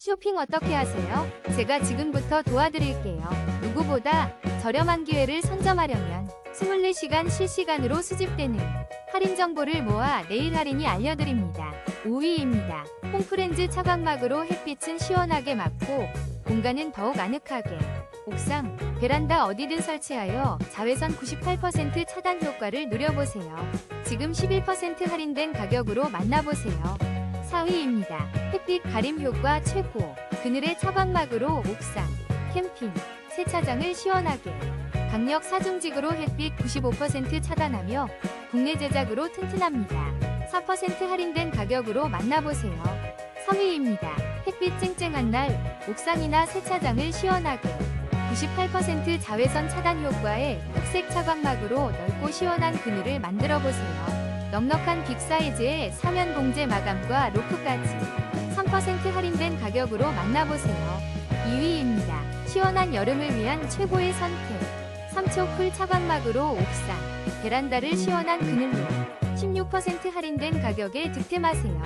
쇼핑 어떻게 하세요? 제가 지금부터 도와드릴게요. 누구보다 저렴한 기회를 선점하려면 24시간 실시간으로 수집되는 할인 정보를 모아 내일 할인이 알려드립니다. 5위입니다. 홈프렌즈 차광막으로 햇빛은 시원하게 맞고 공간은 더욱 아늑하게 옥상, 베란다 어디든 설치하여 자외선 98% 차단 효과를 누려보세요. 지금 11% 할인된 가격으로 만나보세요. 4위입니다. 햇빛 가림 효과 최고. 그늘의 차광막으로 옥상, 캠핑, 세차장을 시원하게. 강력 사중직으로 햇빛 95% 차단하며 국내 제작으로 튼튼합니다. 4% 할인된 가격으로 만나보세요. 3위입니다. 햇빛 쨍쨍한 날 옥상이나 세차장을 시원하게. 98% 자외선 차단 효과의 흑색 차광막으로 넓고 시원한 그늘을 만들어 보세요. 넉넉한 빅 사이즈의 사면 봉제 마감과 로프까지 3% 할인된 가격으로 만나보세요. 2위입니다. 시원한 여름을 위한 최고의 선택. 3초 쿨 차광막으로 옥상, 베란다를 시원한 그늘로 16% 할인된 가격에 득템하세요.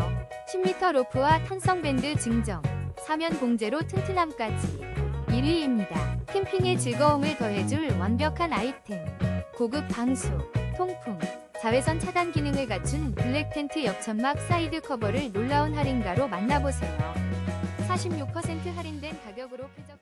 10m 로프와 탄성 밴드 증정, 사면 봉제로 튼튼함까지 1위입니다. 캠핑의 즐거움을 더해줄 완벽한 아이템. 고급 방수, 통풍, 자외선 차단 기능을 갖춘 블랙 텐트 옆천막 사이드 커버를 놀라운 할인가로 만나보세요. 46% 할인된 가격으로 쾌적